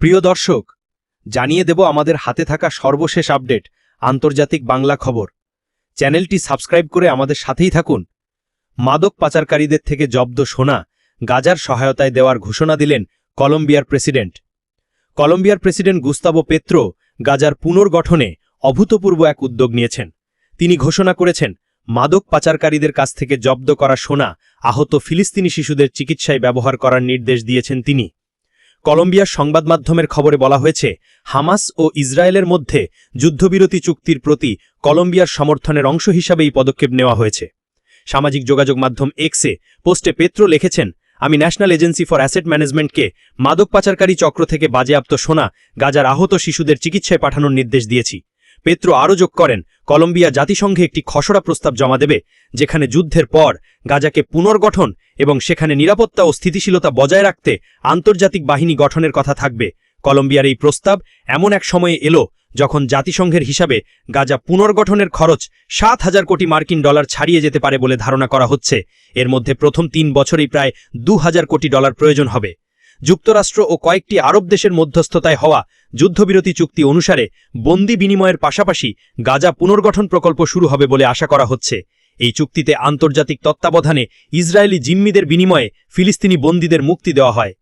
প্রিয় দর্শক, জানিয়ে দেব আমাদের হাতে থাকা সর্বশেষ আপডেট, আন্তর্জাতিক বাংলা খবর। চ্যানেলটি সাবস্ক্রাইব করে আমাদের সাথেই থাকুন। মাদক পাচারকারীদের থেকে জব্দ সোনা, গাজার সহায়তায় দেওয়ার ঘোষণা দিলেন কলম্বিয়ার প্রেসিডেন্ট। কলম্বিয়ার প্রেসিডেন্ট গুস্তাবো পেত্রো গাজার পুনর্গঠনে অভূতপূর্ব এক উদ্যোগ নিয়েছেন। তিনি ঘোষণা করেছেন, মাদক পাচারকারীদের কাছ থেকে জব্দ করা সোনা আহত ফিলিস্তিনি শিশুদের চিকিৎসায় ব্যবহার করার নির্দেশ দিয়েছেন তিনি। কলম্বিয়ার সংবাদ মাধ্যমের খবরে বলা হয়েছে, হামাস ও ইসরায়েলের মধ্যে যুদ্ধবিরতি চুক্তির প্রতি কলম্বিয়ার সমর্থনের অংশ হিসাবে এই পদক্ষেপ নেওয়া হয়েছে। সামাজিক যোগাযোগ মাধ্যম এক্সে পোস্টে পেত্র লিখেছেন, আমি ন্যাশনাল এজেন্সি ফর অ্যাসেট ম্যানেজমেন্টকে মাদক পাচারকারী চক্র থেকে বাজেয়াপ্ত সোনা, গাজার আহত শিশুদের চিকিৎসায় পাঠানোর নির্দেশ দিয়েছি। পেত্র আরও যোগ করেন, কলম্বিয়া জাতিসংঘে একটি খসড়া প্রস্তাব জমা দেবে, যেখানে যুদ্ধের পর গাজাকে পুনর্গঠন এবং সেখানে নিরাপত্তা ও স্থিতিশীলতা বজায় রাখতে আন্তর্জাতিক বাহিনী গঠনের কথা থাকবে। কলম্বিয়ার এই প্রস্তাব এমন এক সময়ে এলো যখন জাতিসংঘের হিসাবে গাজা পুনর্গঠনের খরচ সাত হাজার কোটি মার্কিন ডলার ছাড়িয়ে যেতে পারে বলে ধারণা করা হচ্ছে। এর মধ্যে প্রথম তিন বছরেই প্রায় দু হাজার কোটি ডলার প্রয়োজন হবে। যুক্তরাষ্ট্র ও কয়েকটি আরব দেশের মধ্যস্থতায় হওয়া যুদ্ধবিরতি চুক্তি অনুসারে বন্দি বিনিময়ের পাশাপাশি গাজা পুনর্গঠন প্রকল্প শুরু হবে বলে আশা করা হচ্ছে। এই চুক্তিতে আন্তর্জাতিক তত্ত্বাবধানে ইসরায়েলি জিম্মিদের বিনিময়ে ফিলিস্তিনি বন্দীদের মুক্তি দেওয়া হয়।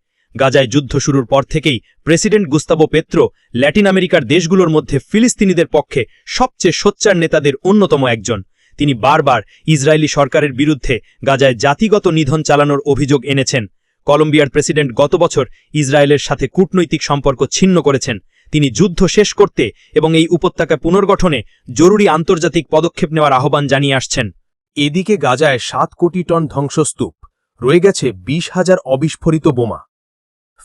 গাজায় যুদ্ধ শুরুর পর থেকেই প্রেসিডেন্ট গুস্তাবো পেত্রো ল্যাটিন আমেরিকার দেশগুলোর মধ্যে ফিলিস্তিনিদের পক্ষে সবচেয়ে সোচ্চার নেতাদের অন্যতম একজন। তিনি বারবার ইসরায়েলি সরকারের বিরুদ্ধে গাজায় জাতিগত নিধন চালানোর অভিযোগ এনেছেন। কলম্বিয়ার প্রেসিডেন্ট গত বছর ইসরায়েলের সাথে কূটনৈতিক সম্পর্ক ছিন্ন করেছেন। তিনি যুদ্ধ শেষ করতে এবং এই উপত্যকা পুনর্গঠনে জরুরি আন্তর্জাতিক পদক্ষেপ নেওয়ার আহ্বান জানিয়ে আসছেন। এদিকে গাজায় সাত কোটি টন ধ্বংসস্তূপ, রয়ে গেছে বিশ হাজার অবিস্ফোরিত বোমা।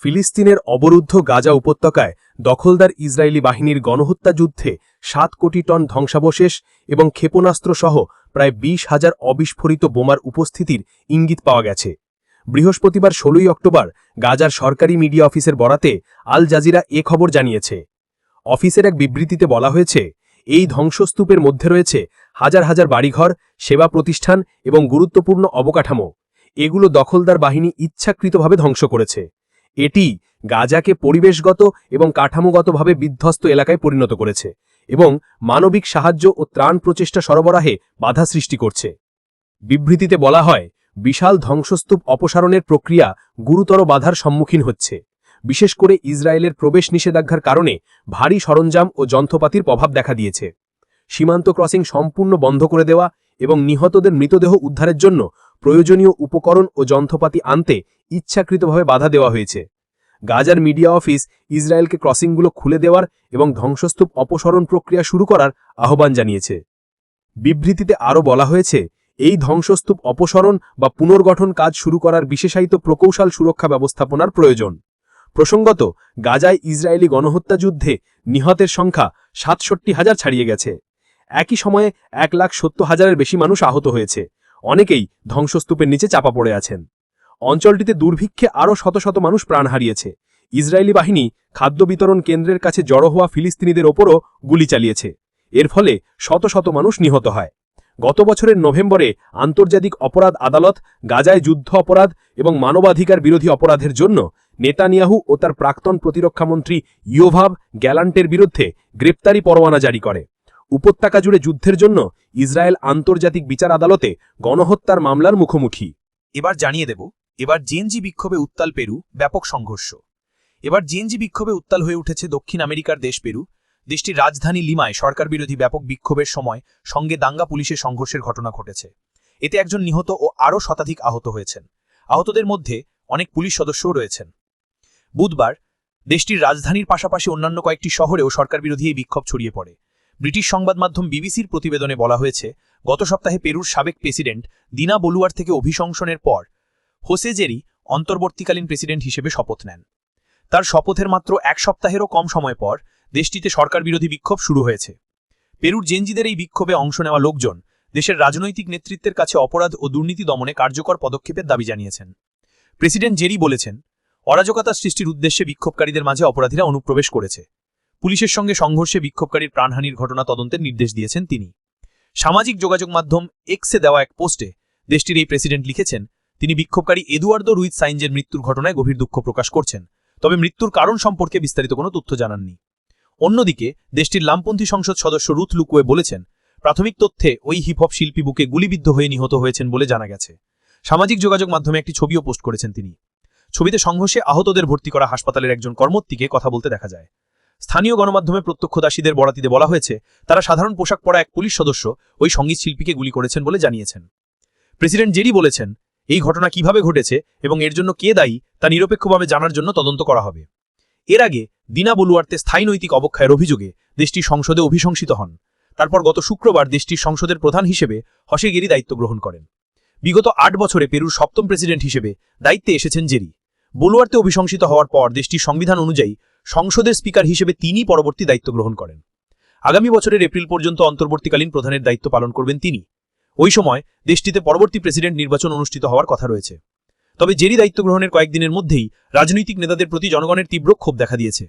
ফিলিস্তিনের অবরুদ্ধ গাজা উপত্যকায় দখলদার ইসরায়েলি বাহিনীর গণহত্যা যুদ্ধে সাত কোটি টন ধ্বংসাবশেষ এবং ক্ষেপণাস্ত্রসহ প্রায় বিশ হাজার অবিস্ফোরিত বোমার উপস্থিতির ইঙ্গিত পাওয়া গেছে। বৃহস্পতিবার ষোলোই অক্টোবর গাজার সরকারি মিডিয়া অফিসের বরাতে আল জাজিরা এ খবর জানিয়েছে। অফিসের এক বিবৃতিতে বলা হয়েছে, এই ধ্বংসস্তূপের মধ্যে রয়েছে হাজার হাজার বাড়িঘর, সেবা প্রতিষ্ঠান এবং গুরুত্বপূর্ণ অবকাঠামো। এগুলো দখলদার বাহিনী ইচ্ছাকৃতভাবে ধ্বংস করেছে। এটি গাজাকে পরিবেশগত এবং কাঠামোগতভাবে বিধ্বস্ত এলাকায় পরিণত করেছে এবং মানবিক সাহায্য ও ত্রাণ প্রচেষ্টা সরবরাহে বাধা সৃষ্টি করছে। বিবৃতিতে বলা হয় বিশাল ধ্বংসস্তূপ অপসারণের প্রক্রিয়া গুরুতর বাধার সম্মুখীন হচ্ছে। বিশেষ করে ইসরায়েলের প্রবেশ নিষেধাজ্ঞার কারণে ভারী সরঞ্জাম ও যন্ত্রপাতির প্রভাব দেখা দিয়েছে। সীমান্ত ক্রসিং সম্পূর্ণ বন্ধ করে দেওয়া এবং নিহতদের মৃতদেহ উদ্ধারের জন্য প্রয়োজনীয় উপকরণ ও যন্ত্রপাতি আনতে ইচ্ছাকৃতভাবে বাধা দেওয়া হয়েছে। গাজার মিডিয়া অফিস ইসরায়েলকে ক্রসিংগুলো খুলে দেওয়ার এবং ধ্বংসস্তূপ অপসরণ প্রক্রিয়া শুরু করার আহ্বান জানিয়েছে। বিবৃতিতে আরও বলা হয়েছে এই ধ্বংসস্তূপ অপসরণ বা পুনর্গঠন কাজ শুরু করার বিশেষায়িত প্রকৌশল সুরক্ষা ব্যবস্থাপনার প্রয়োজন। প্রসঙ্গত, গাজায় ইসরায়েলি গণহত্যা যুদ্ধে নিহতের সংখ্যা সাতষট্টি হাজার ছাড়িয়ে গেছে। একই সময়ে এক লাখ সত্তর হাজারের বেশি মানুষ আহত হয়েছে। অনেকেই ধ্বংসস্তূপের নিচে চাপা পড়ে আছেন। অঞ্চলটিতে দুর্ভিক্ষে আরও শত শত মানুষ প্রাণ হারিয়েছে। ইসরায়েলি বাহিনী খাদ্য বিতরণ কেন্দ্রের কাছে জড়ো হওয়া ফিলিস্তিনিদের ওপরও গুলি চালিয়েছে। এর ফলে শত শত মানুষ নিহত হয়। গত বছরের নভেম্বরে আন্তর্জাতিক অপরাধ আদালত, গাজায় যুদ্ধ অপরাধ এবং মানবাধিকার বিরোধী অপরাধের জন্য নেতানিয়াহু ও তার প্রাক্তন প্রতিরক্ষামন্ত্রী ইয়োভাব গ্যালান্টের বিরুদ্ধে গ্রেপ্তারি পরোয়ানা জারি করে। উপত্যকা জুড়ে যুদ্ধের জন্য ইসরায়েল আন্তর্জাতিক বিচার আদালতে গণহত্যার মামলার মুখোমুখি। এবার জানিয়ে দেব, এবার জেনজি বিক্ষোভে উত্তাল পেরু, ব্যাপক সংঘর্ষ। এবার জেএনজি বিক্ষোভে উত্তাল হয়ে উঠেছে দক্ষিণ আমেরিকার দেশ পেরু দেশটির রাজধানী লিমায় সরকার বিরোধী ব্যাপক বিক্ষোভের সময় সঙ্গে দাঙ্গা পুলিশের সংঘর্ষের ঘটনা ঘটেছে। এতে একজন নিহত ও আরও শতাধিক আহত হয়েছেন। আহতদের মধ্যে অনেক পুলিশ সদস্যও রয়েছেন। বুধবার দেশটির রাজধানীর পাশাপাশি অন্যান্য কয়েকটি শহরেও সরকার বিরোধী এই বিক্ষোভ ছড়িয়ে পড়ে। ব্রিটিশ সংবাদ মাধ্যম বিবিসির প্রতিবেদনে বলা হয়েছে, গত সপ্তাহে পেরুর সাবেক প্রেসিডেন্ট দিনা বলুয়ার থেকে অভিশংসনের পর হোসেজেরি অন্তর্বর্তীকালীন প্রেসিডেন্ট হিসেবে শপথ নেন। তার শপথের মাত্র এক সপ্তাহেরও কম সময় পর দেশটিতে সরকার বিরোধী বিক্ষোভ শুরু হয়েছে। পেরুর জেনজিদের এই বিক্ষোভে অংশ নেওয়া লোকজন দেশের রাজনৈতিক নেতৃত্বের কাছে অপরাধ ও দুর্নীতি দমনে কার্যকর পদক্ষেপের দাবি জানিয়েছেন। প্রেসিডেন্ট জেরি বলেছেন, অরাজকতা সৃষ্টির উদ্দেশ্যে বিক্ষোভকারীদের মাঝে অপরাধীরা অনুপ্রবেশ করেছে। পুলিশের সঙ্গে সংঘর্ষে বিক্ষোভকারীর প্রাণহানির ঘটনা তদন্তের নির্দেশ দিয়েছেন তিনি। সামাজিক যোগাযোগ মাধ্যম এক্সে দেওয়া এক পোস্টে দেশটির এই প্রেসিডেন্ট লিখেছেন, তিনি বিক্ষোভকারী এদুয়ার্দো রুইজ সাইনজের মৃত্যুর ঘটনায় গভীর দুঃখ প্রকাশ করছেন, তবে মৃত্যুর কারণ সম্পর্কে বিস্তারিত কোনো তথ্য জানাননি। অন্যদিকে, দেশটির লামপন্থী সংসদ সদস্য রুথ লুকুয়ে বলেছেন, প্রাথমিক তথ্যে ওই হিপহপ শিল্পী বুকে গুলিবিদ্ধ হয়ে নিহত হয়েছেন বলে জানা গেছে। সামাজিক যোগাযোগ মাধ্যমে একটি ছবিও পোস্ট করেছেন তিনি। ছবিতে সংঘর্ষে আহতদের ভর্তি করা হাসপাতালের একজন কর্মত্রীকে কথা বলতে দেখা যায়। স্থানীয় গণমাধ্যমে প্রত্যক্ষদাসীদের বরাতিতে বলা হয়েছে, তারা সাধারণ পোশাক পরা এক পুলিশ সদস্য ওই সংগীত শিল্পীকে গুলি করেছেন বলে জানিয়েছেন। প্রেসিডেন্ট জেরি বলেছেন, এই ঘটনা কীভাবে ঘটেছে এবং এর জন্য কে দায়ী তা নিরপেক্ষভাবে জানার জন্য তদন্ত করা হবে। এর আগে দিনা বলুয়ার্তে স্থায়ী নৈতিক অবক্ষয়ের অভিযোগে দেশটি সংসদে অভিশংসিত হন। তারপর গত শুক্রবার দেশটির সংসদের প্রধান হিসেবে হসে গেরি দায়িত্ব গ্রহণ করেন। বিগত আট বছরে পেরুর সপ্তম প্রেসিডেন্ট হিসেবে দায়িত্বে এসেছেন জেরি। বলুয়ার্তে অভিশংসিত হওয়ার পর দেশটির সংবিধান অনুযায়ী সংসদের স্পিকার হিসেবে তিনি পরবর্তী দায়িত্ব গ্রহণ করেন। আগামী বছরের এপ্রিল পর্যন্ত অন্তর্বর্তীকালীন প্রধানের দায়িত্ব পালন করবেন তিনি। ওই সময় দেশটিতে পরবর্তী প্রেসিডেন্ট নির্বাচন অনুষ্ঠিত হওয়ার কথা রয়েছে। তবে জেরি দায়িত্ব গ্রহণের কয়েকদিনের মধ্যেই রাজনৈতিক নেতাদের প্রতি জনগণের তীব্র ক্ষোভ দেখা দিয়েছে।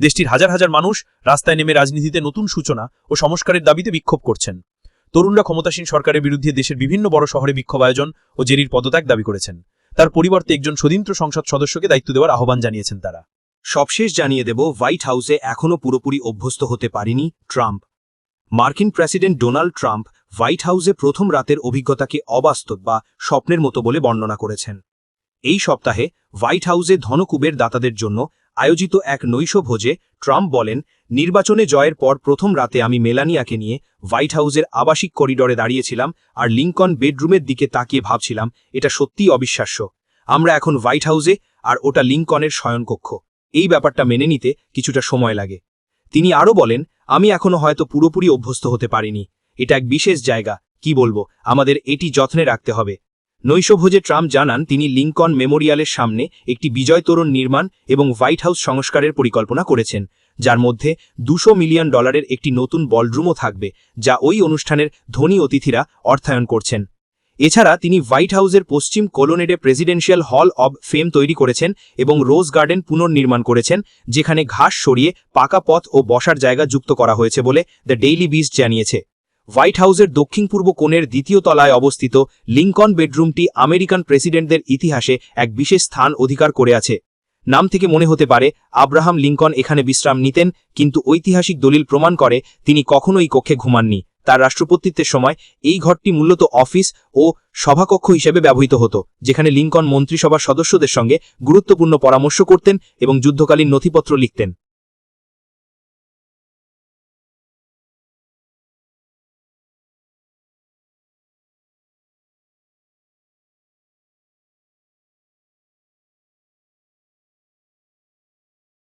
দেশটির হাজার হাজার মানুষ রাস্তায় নেমে রাজনীতিতে নতুন সূচনা ও সংস্কারের দাবিতে বিক্ষোভ করছেন। তরুণরা ক্ষমতাসীন সরকারের বিরুদ্ধে দেশের বিভিন্ন বড় শহরে বিক্ষোভ আয়োজন ও জেরির পদত্যাগ দাবি করেছেন। তার পরিবর্তে একজন স্বতন্ত্র সংসদ সদস্যকে দায়িত্ব দেওয়ার আহ্বান জানিয়েছেন তারা। সবশেষ জানিয়ে দেব, হোয়াইট হাউসে এখনও পুরোপুরি অভ্যস্ত হতে পারেনি ট্রাম্প। মার্কিন প্রেসিডেন্ট ডোনাল্ড ট্রাম্প হোয়াইট হাউসে প্রথম রাতের অভিজ্ঞতাকে অবাস্তব বা স্বপ্নের মতো বলে বর্ণনা করেছেন। এই সপ্তাহে হোয়াইট হাউসে ধনকুবের দাতাদের জন্য আয়োজিত এক নৈশ ভোজে ট্রাম্প বলেন, নির্বাচনে জয়ের পর প্রথম রাতে আমি মেলানিয়াকে নিয়ে হোয়াইট হাউসের আবাসিক করিডরে দাঁড়িয়েছিলাম আর লিঙ্কন বেডরুমের দিকে তাকিয়ে ভাবছিলাম, এটা সত্যিই অবিশ্বাস্য। আমরা এখন হোয়াইট হাউসে আর ওটা লিঙ্কনের শয়নকক্ষ। এই ব্যাপারটা মেনে নিতে কিছুটা সময় লাগে। তিনি আরও বলেন, আমি এখনও হয়তো পুরোপুরি অভ্যস্ত হতে পারিনি। এটা এক বিশেষ জায়গা, কি বলব, আমাদের এটি যত্নে রাখতে হবে। নৈশভোজে ট্রাম্প জানান তিনি লিঙ্কন মেমোরিয়ালের সামনে একটি বিজয় তোরণ নির্মাণ এবং হোয়াইট হাউস সংস্কারের পরিকল্পনা করেছেন, যার মধ্যে দুশো মিলিয়ন ডলারের একটি নতুন বলরুমও থাকবে, যা ওই অনুষ্ঠানের ধনী অতিথিরা অর্থায়ন করছেন। এছাড়া তিনি হোয়াইট হাউসের পশ্চিম কোলোনেডে প্রেসিডেন্সিয়াল হল অব ফেম তৈরি করেছেন এবং রোজ গার্ডেন পুনর্নির্মাণ করেছেন, যেখানে ঘাস সরিয়ে পাকা পথ ও বসার জায়গা যুক্ত করা হয়েছে বলে দ্য ডেইলি বিজ জানিয়েছে। হোয়াইট হাউসের দক্ষিণ পূর্ব কোণের দ্বিতীয় তলায় অবস্থিত লিঙ্কন বেডরুমটি আমেরিকান প্রেসিডেন্টদের ইতিহাসে এক বিশেষ স্থান অধিকার করে আছে। নাম থেকে মনে হতে পারে, আব্রাহাম লিঙ্কন এখানে বিশ্রাম নিতেন, কিন্তু ঐতিহাসিক দলিল প্রমাণ করে তিনি কখনোই কক্ষে ঘুমাননি। তার রাষ্ট্রপতিত্বের সময় এই ঘরটি মূলত অফিস ও সভাকক্ষ হিসেবে ব্যবহৃত হতো, যেখানে লিঙ্কন মন্ত্রিসভার সদস্যদের সঙ্গে গুরুত্বপূর্ণ পরামর্শ করতেন এবং যুদ্ধকালীন নথিপত্র লিখতেন।